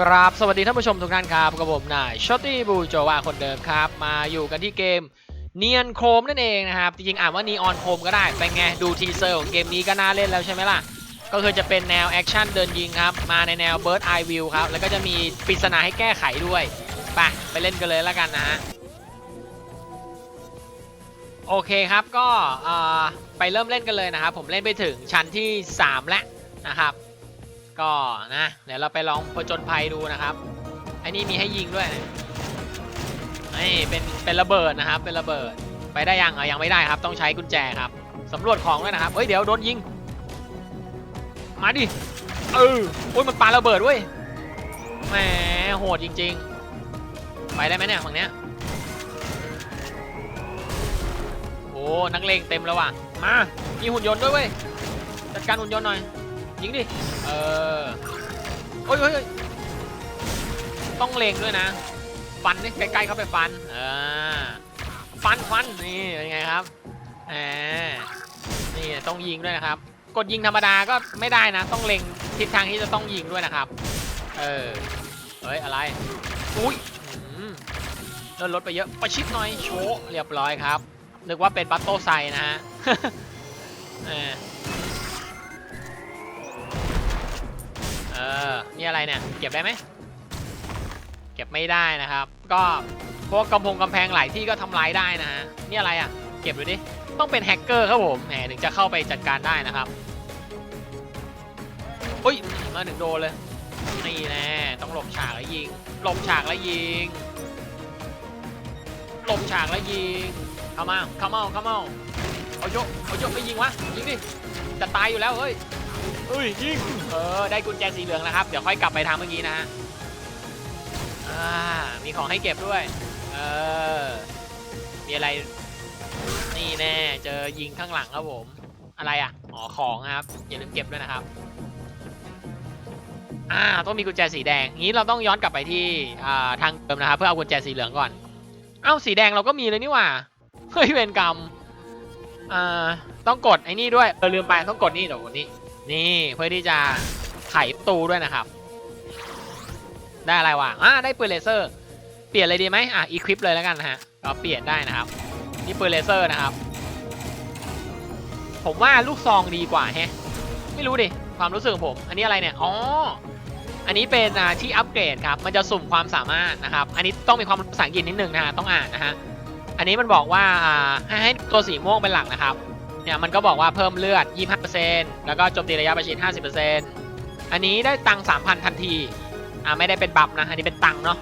กราบสวัสดีท่านผู้ชมทุกท่านครับกับผมนายชอตตี้บูโจวาคนเดิมครับ มาอยู่กันที่เกมเนียนโคมนั่นเองนะครับ จริงๆอ่านว่านีออนโคมก็ได้ เป็นไง ดูทีเซอร์ของเกมนี้ก็น่าเล่นแล้วใช่ไหมล่ะ ก็คือจะเป็นแนวแอคชั่นเดินยิงครับ มาในแนว Bird Eye View ครับ แล้วก็จะมีปริศนาให้แก้ไขด้วยไปไปเล่นกันเลยแล้วกันนะฮะโอเคครับก็ไปเริ่มเล่นกันเลยนะครับผมเล่นไปถึงชั้นที่ 3 แล้วนะครับ ก็นะ เดี๋ยวเราไปลองผจญภัยดูนะครับไอ้นี่มีให้ยิงด้วยนะนี่เป็นเป็นระเบิดนะครับ เป็นระเบิด ไปได้ยังเออยังไม่ได้ครับ ต้องใช้กุญแจครับสำรวจของด้วยนะครับ เฮ้ยเดี๋ยวโดนยิง มาดิ เออโอ้ยมันปาระเบิดเว้ย แหมโหดจริง ๆ ไปได้ไหมเนี่ยฝั่งเนี้ย โอ้นักเลงเต็มแล้วว่ะ มา มีหุ่นยนต์ด้วยเว้ย จัดการหุ่นยนต์หน่อย ยิงดิ เออโอ้ยโอ้ยอยต้องเลงด้วยนะ ฟันนี่ใกล้ๆเข้าไปฟัน เออ ฟันฟันนี่เป็นไงครับแหมนี่ต้องยิงด้วยนะครับ กดยิงธรรมดาก็ไม่ได้นะ ต้องเล็งทิศทางที่จะต้องยิงด้วยนะครับ เออ เฮ้ย อะไร อุ้ยเลื่อนรถไปเยอะประชิดหน่อยโชว์เรียบร้อยครับ นึกว่าเป็นบัตโต้ไซนะฮะ เออ นี่อะไรเนี่ย เก็บได้ไหม เก็บไม่ได้นะครับ ก็พวกกำพงกำแพงหลายที่ก็ทำลายได้นะฮะ นี่อะไรอะ เก็บดูดิ ต้องเป็นแฮกเกอร์ครับผมแหมถึงจะเข้าไปจัดการได้นะครับอุ้ย มาถึงโดนเลย นี่แน่ต้องหลบฉากแล้วยิง หลบฉากแล้วยิง หลบฉากแล้วยิง เข้ามา เข้ามาเข้ามาเอาโยกเอาโยกไม่ยิงวะ ยิงดิ จะตายอยู่แล้วเฮ้ย เฮ้ยยิงเออได้กุญแจสีเหลืองแล้วครับ เดี๋ยวค่อยกลับไปทางเมื่อกี้นะฮะอ่ามีของให้เก็บด้วย เออ มีอะไร นี่แน่ เจอยิงข้างหลังครับผม อะไรอะ อ๋อของครับ อย่าลืมเก็บด้วยนะครับ อ่า ต้องมีกุญแจสีแดงงี้เราต้องย้อนกลับไปที่อ่าทางเดิมนะครับ เพื่อเอากุญแจสีเหลืองก่อน เอ้าสีแดงเราก็มีเลยนี่หว่า เฮ้ยเวรกรรม อ่า ต้องกดไอ้นี่ด้วยเออลืมไปต้องกดนี่เดี๋ยวกดนี่ นี่เพื่อที่จะไขประตูด้วยนะครับ ได้อะไรวะอ่าได้ปืนเลเซอร์ เปลี่ยนเลยดีไหมอะอีควิปเลยแล้วกันนะฮะก็เปลี่ยนได้นะครับ นี่ปืนเลเซอร์นะครับ ผมว่าลูกซองดีกว่าแฮะไม่รู้ดิ ความรู้สึกของผม อันนี้อะไรเนี่ย อ๋อ อันนี้เป็นอ่าที่อัปเกรดครับ มันจะสุ่มความสามารถนะครับ อันนี้ต้องมีความภาษาอังกฤษนิดนึงนะฮะ ต้องอ่านนะฮะ อันนี้มันบอกว่าอ่าให้ตัวสีม่วงเป็นหลักนะครับ เนี่ยมันก็บอกว่าเพิ่มเลือด 25%แล้วก็โจมตีระยะประชิด 50%อันนี้ได้ตังค์3,000 ทันที อ่าไม่ได้เป็นบัฟนะ อันนี้เป็นตังค์เนาะ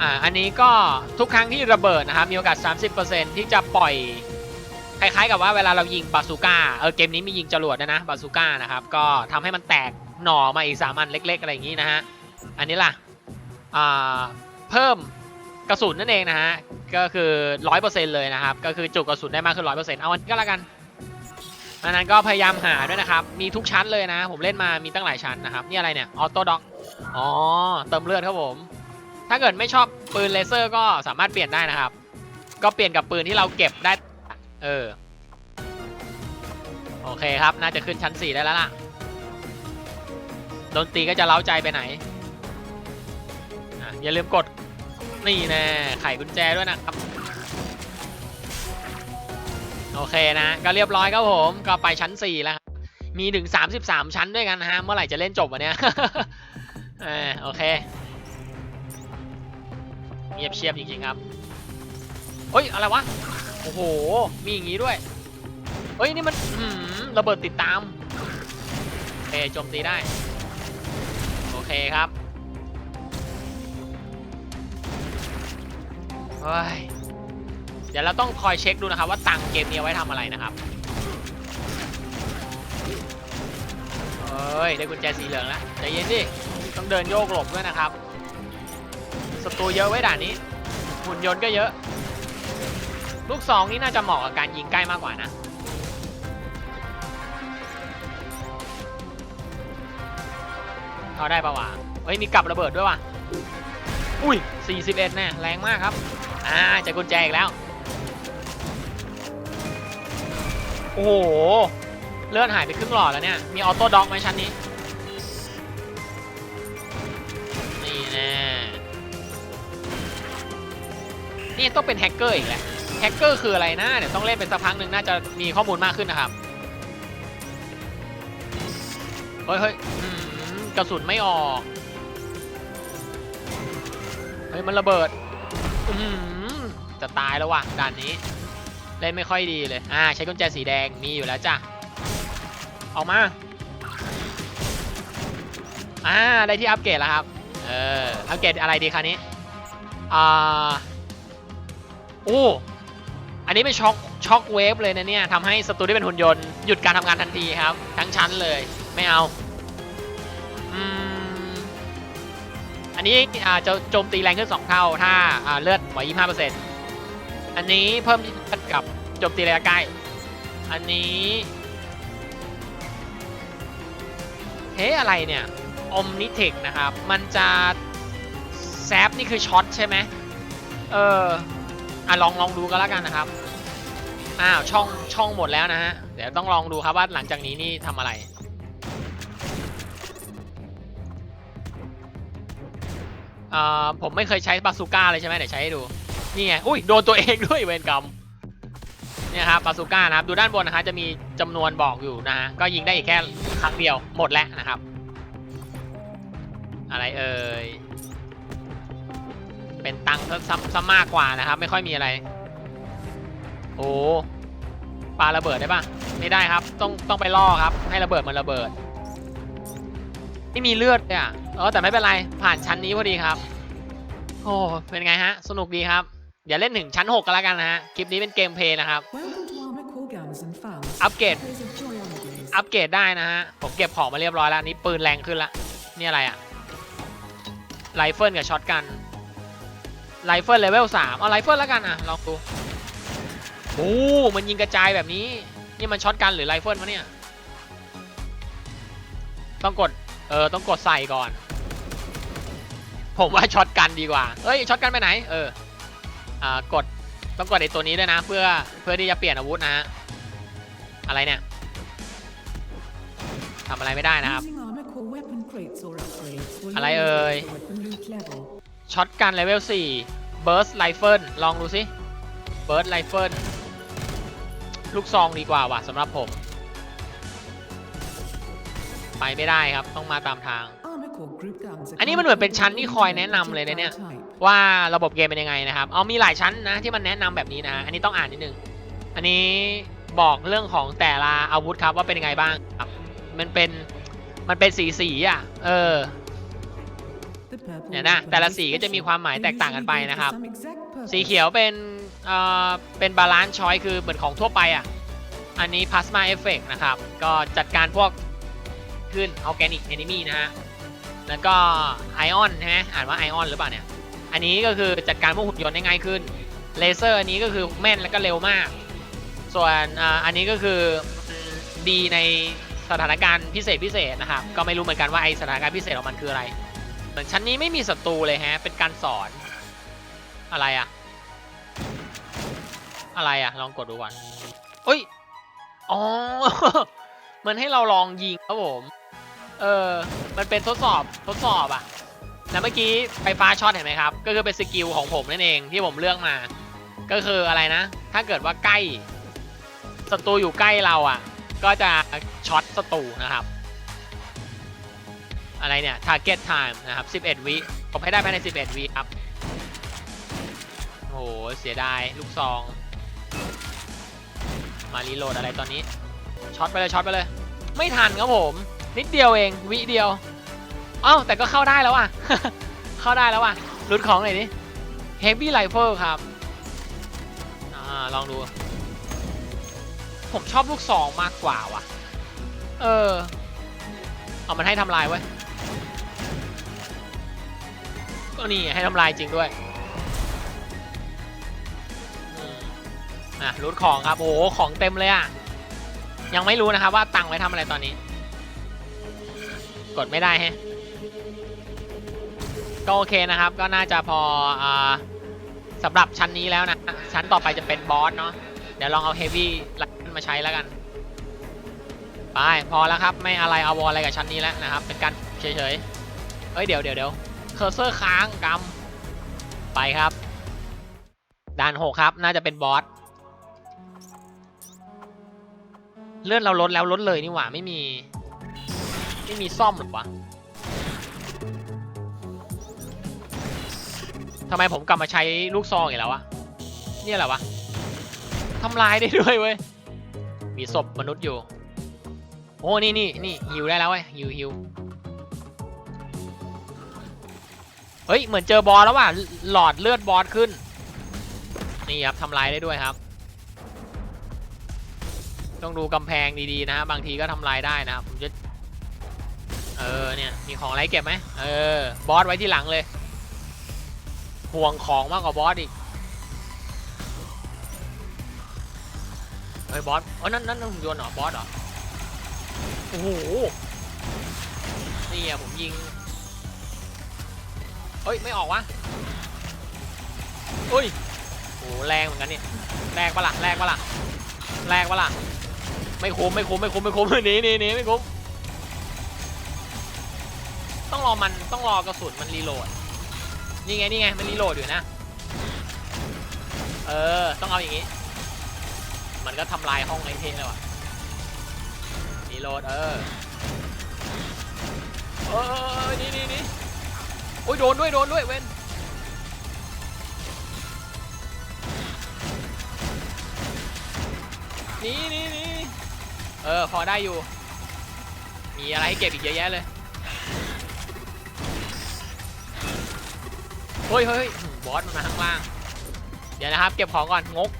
อ่า อันนี้ก็ทุกครั้งที่ระเบิดนะครับ มีโอกาส 30%ที่จะปล่อย คล้ายๆกับว่าเวลาเรายิงบาซูก้า เออเกมนี้มียิงจรวดนะนะบาซูก้านะครับ ก็ทำให้มันแตกหน่อมาอีกสามอันเล็ก ๆ อะไรอย่างนี้นะฮะ อันนี้ล่ะ อ่า เพิ่มกระสุนนั่นเองนะฮะ ก็คือร้อยเลยนะครับ ก็คือจุกระสุนได้มากขึ้นร้อยเปอร์เซ็นต์เอาอันนี้ก็แล้วกัน อันนั้นก็พยายามหาด้วยนะครับ มีทุกชั้นเลยนะ ผมเล่นมามีตั้งหลายชั้นนะครับ นี่อะไรเนี่ยออโต้ด็อกอ๋อเติมเลือดครับผม ถ้าเกิดไม่ชอบปืนเลเซอร์ก็สามารถเปลี่ยนได้นะครับ ก็เปลี่ยนกับปืนที่เราเก็บได้ เออ โอเคครับ น่าจะขึ้นชั้น 4 ได้แล้วล่ะ ดนตรีก็จะเล้าใจไปไหนอะอย่าลืมกด นี่แน่ไขกุญแจด้วยนะครับ โอเคนะ ก็เรียบร้อยครับผมก็ไปชั้น 4 แล้วครับ มีถึง 33 ชั้นด้วยกันนะฮะ เมื่อไหร่จะเล่นจบวะเนี่ยเออโอเค เงียบเชียบจริงๆครับเฮ้ย อะไรวะ โอ้โห มีอย่างงี้ด้วย เฮ้ย นี่มันอื้อหือระเบิดติดตามโอเคโจมตีได้ โอเคครับเฮ้ย เดี๋ยวเราต้องคอยเช็คดูนะครับ ว่าตังเกมนี้เอาไว้ทำอะไรนะครับเฮ้ยได้กุญแจสีเหลืองแล้วใจเย็นดิต้องเดินโยกหลบด้วยนะครับศัตรูเยอะไว้ด่านนี้หุ่นยนต์ก็เยอะ ลูกซองนี่น่าจะเหมาะกับการยิงใกล้มากกว่านะเอาได้ปะวะเฮ้ยมีกลับระเบิดด้วยว่ะ อุ้ย 41 แน่แรงมากครับ อ่าจะกุญแจอีกแล้ว โอ้โห เลือดหายไปครึ่งหลอดแล้วเนี่ย มีออโต้ด็อกไหมชั้นนี้ นี่แน่นี่ต้องเป็นแฮกเกอร์อีกแล้วแฮกเกอร์คืออะไรนะเดี๋ยวต้องเล่นเป็นสักพักหนึ่งน่าจะมีข้อมูลมากขึ้นนะครับ เฮ้ยเฮ้ยกระสุนไม่ออก เฮ้ย มันระเบิดจะตายแล้วว่ะด่านนี้ เล่นไม่ค่อยดีเลย อ่า ใช้กุญแจสีแดง มีอยู่แล้วจ้ะ ออกมา อ่า ได้ที่อัปเกรดแล้วครับ เออ อัปเกรดอะไรดีคราวนี้ อ่า โอ้อันนี้เป็นช็อคช็อคเวฟเลยนะเนี่ยทำให้ศัตรูที่เป็นหุ่นยนต์หยุดการทำงานทันทีครับ ทั้งชั้นเลย ไม่เอา อืม อันนี้อ่าจะโจมตีแรงขึ้น 2 เท่า ถ้าอ่าเลือดหมอ25%อันนี้เพิ่มกับโจมตีระยะใกล้อันนี้เฮ้อะไรเนี่ยอมนิเทคนะครับ มันจะแซฟนี่คือช็อตใช่ไหมเอออะลองลองดูกันแล้วกันนะครับ อ้าวช่องช่องหมดแล้วนะฮะ เดี๋ยวต้องลองดูครับว่าหลังจากนี้นี่ทำอะไร อ่าผมไม่เคยใช้บาซูก้าเลยใช่ไหมเดี๋ยวใช้ให้ดู นี่ไง อุ้ยโดนตัวเองด้วยเวรกรรม เนี่ยครับบาซูก้านะครับ ดูด้านบนนะฮะจะมีจำนวนบอกอยู่นะฮะ ก็ยิงได้อีกแค่ครั้งเดียวหมดแล้วนะครับ อะไรเอ่ย เป็นตังค์ซะซะซะมากกว่านะครับ ไม่ค่อยมีอะไร โอ้ปาระเบิดได้ปะไม่ได้ครับ ต้องต้องไปล่อครับ ให้ระเบิดมันระเบิด ไม่มีเลือดเลยอะเออแต่ไม่เป็นไรผ่านชั้นนี้พอดีครับ โอ้เป็นไงฮะ สนุกดีครับ เดี๋ยวเล่นถึงชั้น 6 กันแล้วกันนะฮะ คลิปนี้เป็นเกมเพลย์นะครับ อัปเกรด อัปเกรดได้นะฮะ ผมเก็บของมาเรียบร้อยแล้วนี่ปืนแรงขึ้นละ นี่อะไรอะไรเฟิลกับช็อตกัน ไรเฟิลเลเวลสามเอาไรเฟิลแล้วกันอะลองดู โอ้มันยิงกระจายแบบนี้ นี่มันช็อตกันหรือไรเฟิลวะเนี่ย ต้องกด เออ ต้องกดใส่ก่อน ผมว่าช็อตกันดีกว่า เอ้ย ช็อตกันไปไหน เออ กดต้องกดไอ้ตัวนี้ด้วยนะ เพื่อเพื่อที่จะเปลี่ยนอาวุธนะฮะอะไรเนี่ยทำอะไรไม่ได้นะครับ Using Armor Core weapon crates or upgrades will อะไร lower เอ่ย the weapon loot level. ช็อตกันเลเวล4 Burst Rifle ลองดูสิ Burst Rifle ลูกซองดีกว่าว่ะสำหรับผม ไปไม่ได้ครับต้องมาตามทาง Armor Core group guns are อันนี้มันเหมือนเป็นชั้นที่คอยแนะนำเลยนะเนี่ย type. ว่าระบบเกมเป็นยังไงนะครับ เอามีหลายชั้นนะที่มันแนะนำแบบนี้นะ อันนี้ต้องอ่านนิดนึง อันนี้บอกเรื่องของแต่ละอาวุธครับว่าเป็นยังไงบ้างครับ มันเป็นมันเป็นสีสีอะ เออเนี่ยนะแต่ละสีก็จะมีความหมายแตกต่างกันไปนะครับ สีเขียวเป็นเอ่อเป็นบาลานซ์ชอยคือเหมือนของทั่วไปอะ อันนี้พ l สมาเอฟเฟกนะครับ ก็จัดการพวกขึ้นออร์แกนิกเอนิมีนะฮะ แล้วก็ไอออนใช่ไหมอ่านว่าไอออนหรือเปล่าเนี่ย อันนี้ก็คือจัดการพวกหุ่นยนต์ได้ง่ายขึ้น เลเซอร์อันนี้ก็คือแม่นแล้วก็เร็วมาก ส่วนอ,อันนี้ก็คือดีในสถานการณ์พิเศษพิเศษนะครับ ก็ไม่รู้เหมือนกันว่าไอสถานการณ์พิเศษของมันคืออะไร เหมือนชั้นนี้ไม่มีศัตรูเลยฮะ เป็นการสอนอะไรอะอะไรอะลองกดดูก่อนเอ้ย อ๋อ มันให้เราลองยิงครับผม เออ มันเป็นทดสอบทดสอบอะ แล้วเมื่อกี้ไฟฟ้าช็อตเห็นไหมครับ ก็คือเป็นสกิลของผมนั่นเองที่ผมเลือกมา ก็คืออะไรนะ ถ้าเกิดว่าใกล้ศัตรูอยู่ใกล้เราอะก็จะช็อตศัตรูนะครับ อะไรเนี่ย target time นะครับ 11 วิ ผมให้ได้ภายใน 11 วิครับ โอ้โห เสียดาย ลูกซอง มารีโหลดอะไรตอนนี้ ช็อตไปเลย ช็อตไปเลย ไม่ทันครับผม นิดเดียวเอง วิเดียว อ้าแต่ก็เข้าได้แล้วอะ เข้าได้แล้วอะรุดของหน่อยดิ Heavy Rifle ครับอ่าลองดู ผมชอบลูกซองมากกว่าว่ะ เออ เอามันให้ทำลายไว้ก็นี่ให้ทำลายจริงด้วยอะรูทของครับ โอ้ของเต็มเลยอะ ยังไม่รู้นะครับว่าตังค์ไว้ทำอะไรตอนนี้ กดไม่ได้ฮะ ก็โอเคนะครับ ก็น่าจะพออ่าสำหรับชั้นนี้แล้วนะ ชั้นต่อไปจะเป็นบอสเนาะ เดี๋ยวลองเอาเฮฟวี่มาใช้แล้วกัน ไปพอแล้วครับ ไม่อะไรเอาวอลอะไรกับชั้นนี้แล้วนะครับ เป็นการเฉยๆ เฮ้ยเดี๋ยวเดี๋ยวเดี๋ยวเคอร์เซอร์ค้างกำไปครับ ด่านหกครับ น่าจะเป็นบอส เลื่อนเราลดแล้วลดเลยนี่หว่าไม่มี ไม่มีซ่อมหรือวะ ทำไมผมกลับมาใช้ลูกซองอีกแล้ววะเนี่ยแหละวะทำลายได้ด้วยเว้ย มีศพมนุษย์อยู่ โอ้นี่นี่นี่ฮิวได้แล้วเว้ยฮิวฮิวเฮ้ย เหมือนเจอบอสแล้วว่ะ หลอดเลือดบอสขึ้น นี่ครับทำลายได้ด้วยครับ ต้องดูกำแพงดีๆนะฮะ บางทีก็ทำลายได้นะครับผมจะ เออ เนี่ย มีของอะไรเก็บไหมเออ บอสไว้ที่หลังเลย ห่วงของมากกว่าบอสอีกเฮ้ยบอสเออนั่นนั่นนั่นหุ่นยนต์เหรอบอสเหรอโอ้โหนี่อะผมยิงเฮ้ยไม่ออกวะเฮ้ยโอ้โหแรงเหมือนกันเนี่ยแรงปะล่ะแรงปะล่ะแรงปะล่ะไม่คุ้มไม่คุ้มไม่คุ้มไม่คุ้มหนีหนีหนีไม่คุ้มต้องรอมันต้องรอกระสุนมันรีโหลด นี่ไงนี่ไงมันรีโหลดอยู่นะ เออ ต้องเอาอย่างงี้ มันก็ทำลายห้องไอเทนเลยว่ะรีโหลดเออเออเออเออนี่นี่นี่โอ้ยโดนด้วยโดนด้วยเว้นนี่นี่นี่เออพอได้อยู่ มีอะไรให้เก็บอีกเยอะแยะเลย เฮ้ยเฮ้ยบอสมันมาข้างล่าง เดี๋ยวนะครับ เก็บของก่อน งก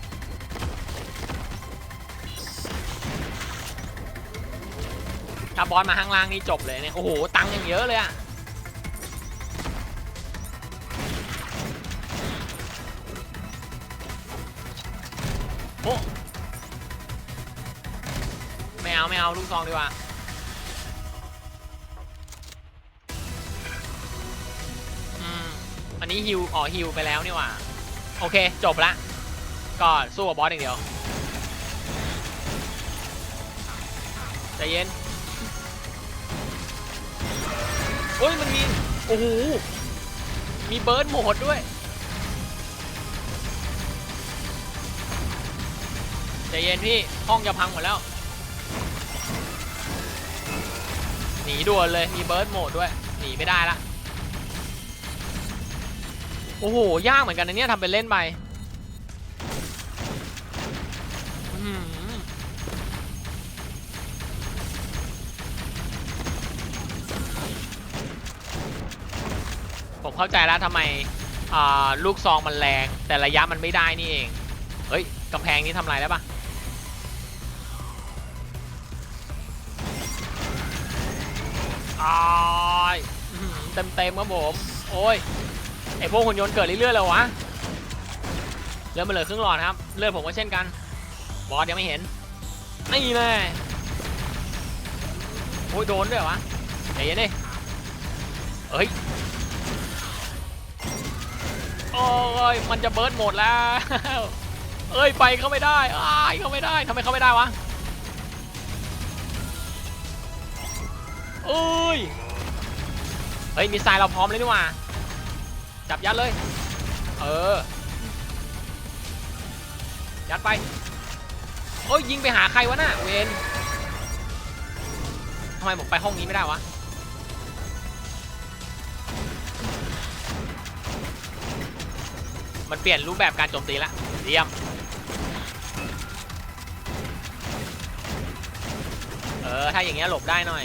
ถ้าบอสมาข้างล่างนี่จบเลยเนี่ย โอ้โห ตังค์อย่างเยอะเลยอะโอ้ไม่เอา ไม่เอา ลูกซองดีกว่า นนี้ฮิวอ๋อฮิวไปแล้วนี่หว่า โอเค จบละ ก็สู้กับบอสอย่างเดียว ใจเย็นเฮ้ย มันมี โอ้โห มีเบิร์ดโหมดด้วย ใจเย็นพี่ ห้องจะพังหมดแล้ว หนีด่วนเลย มีเบิร์ดโหมดด้วย หนีไม่ได้ละ โอ้โห ยากเหมือนกันนะเนี่ยทำเป็นเล่นไปผมเข้าใจแล้วทำไมลูกซองมันแรง แต่ระยะมันไม่ได้นี่เอง เฮ้ยกำแพงนี้ทำลายได้ปะอ้ายเต็มเต็มๆครับผม โอ้ย ไอพวกหุ่นยนต์เกิดเรื่อยๆเลยวะเลือดมันเลือครึ่งหลอดครับ เลือดผมก็เช่นกัน บอสยังไม่เห็น นี่แน่โอ้ยโดนด้วยเหรอวะใจเย็นดิเอ้ย โอ้ย มันจะเบิร์ดหมดแล้ว เอ้ย ไปเขาไม่ได้อ้ายเข้าไม่ได้ทำไมเขาไม่ได้วะเอ้ย เฮ้ย มีทรายเราพร้อมเลยนี่ว่า จับยัดเลย เออ ยัดไป โอ้ยยิงไปหาใครวะน่ะเวนทำไมผมไปห้องนี้ไม่ได้วะ มันเปลี่ยนรูปแบบการโจมตีละเยี่ยม เออ ถ้าอย่างเงี้ยหลบได้หน่อย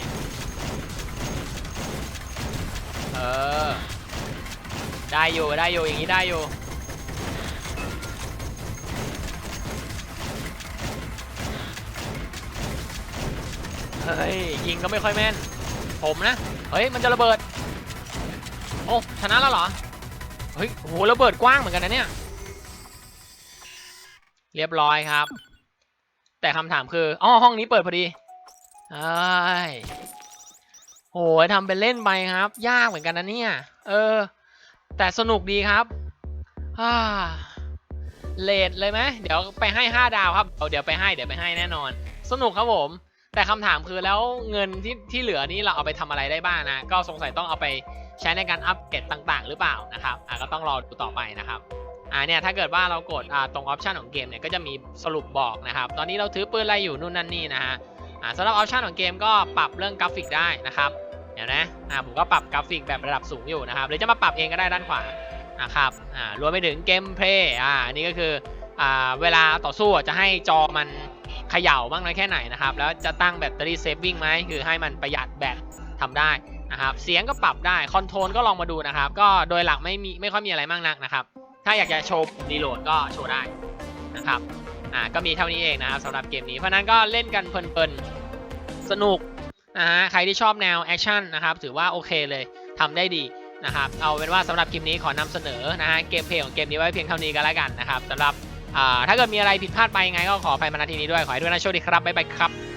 เออ ได้อยู่ได้อยู่อย่างนี้ได้อยู่เฮ้ยยิงก็ไม่ค่อยแม่น ผมนะ เฮ้ยมันจะระเบิด โอ้ชนะแล้วเหรอ เฮ้ยโหระเบิดกว้างเหมือนกันนะเนี่ย เรียบร้อยครับ แต่คำถามคืออ๋อห้องนี้เปิดพอดีไอ้ยโหทำเป็นเล่นไปครับ ยากเหมือนกันนะเนี่ย เออ แต่สนุกดีครับเลดเลยไหมเดี๋ยวไปให้ 5 ดาวครับ เดี๋ยวไปให้เดี๋ยวไปให้แน่นอน สนุกครับผม แต่คำถามคือแล้วเงินที่ที่เหลือนี้เราเอาไปทำอะไรได้บ้างนะ ก็สงสัยต้องเอาไปใช้ในการอัปเกรดต่างๆ หรือเปล่านะครับอะก็ต้องรอดูต่อไปนะครับอ่าเนี่ยถ้าเกิดว่าเรากดอ่าตรงออปชันของเกมเนี่ยก็จะมีสรุปบอกนะครับ ตอนนี้เราถือปืนอะไรอยู่นู่นนั่นนี่นะฮะอ่าสำหรับออปชันของเกมก็ปรับเรื่องกราฟิกได้นะครับ เดี๋ยวนะอ่าผมก็ปรับกราฟิกแบบระดับสูงอยู่นะครับหรือจะมาปรับเองก็ได้ด้านขวานะครับอ่ารวมไปถึงเกมเพลย์อ่านี่ก็คืออ่าเวลาต่อสู้จะให้จอมันเขย่าบ้างน้อยแค่ไหนนะครับ แล้วจะตั้งแบตเตอรี่เซฟวิ่งไหมคือให้มันประหยัดแบตทำได้นะครับเสียงก็ปรับได้คอนโทรลก็ลองมาดูนะครับ ก็โดยหลักไม่มีไม่ค่อยมีอะไรมากนักนะครับ ถ้าอยากจะโชว์ปุ่มรีโหลดก็โชว์ได้นะครับอ่าก็มีเท่านี้เองนะครับสำหรับเกมนี้เพราะฉะนั้นก็เล่นกันเพลินๆสนุก นะฮะใครที่ชอบแนวแอคชั่นนะครับถือว่าโอเคเลยทำได้ดีนะครับเอาเป็นว่าสำหรับคลิปนี้ขอนำเสนอนะฮะเกมเพลย์ของเกมนี้ไว้เพียงเท่านี้ก็แล้วกันนะครับสำหรับถ้าเกิดมีอะไรผิดพลาดไปยังไงก็ขออภัยมาณที่นี้ด้วยขอให้ทุกท่านโชคดีครับบ๊ายบายครับ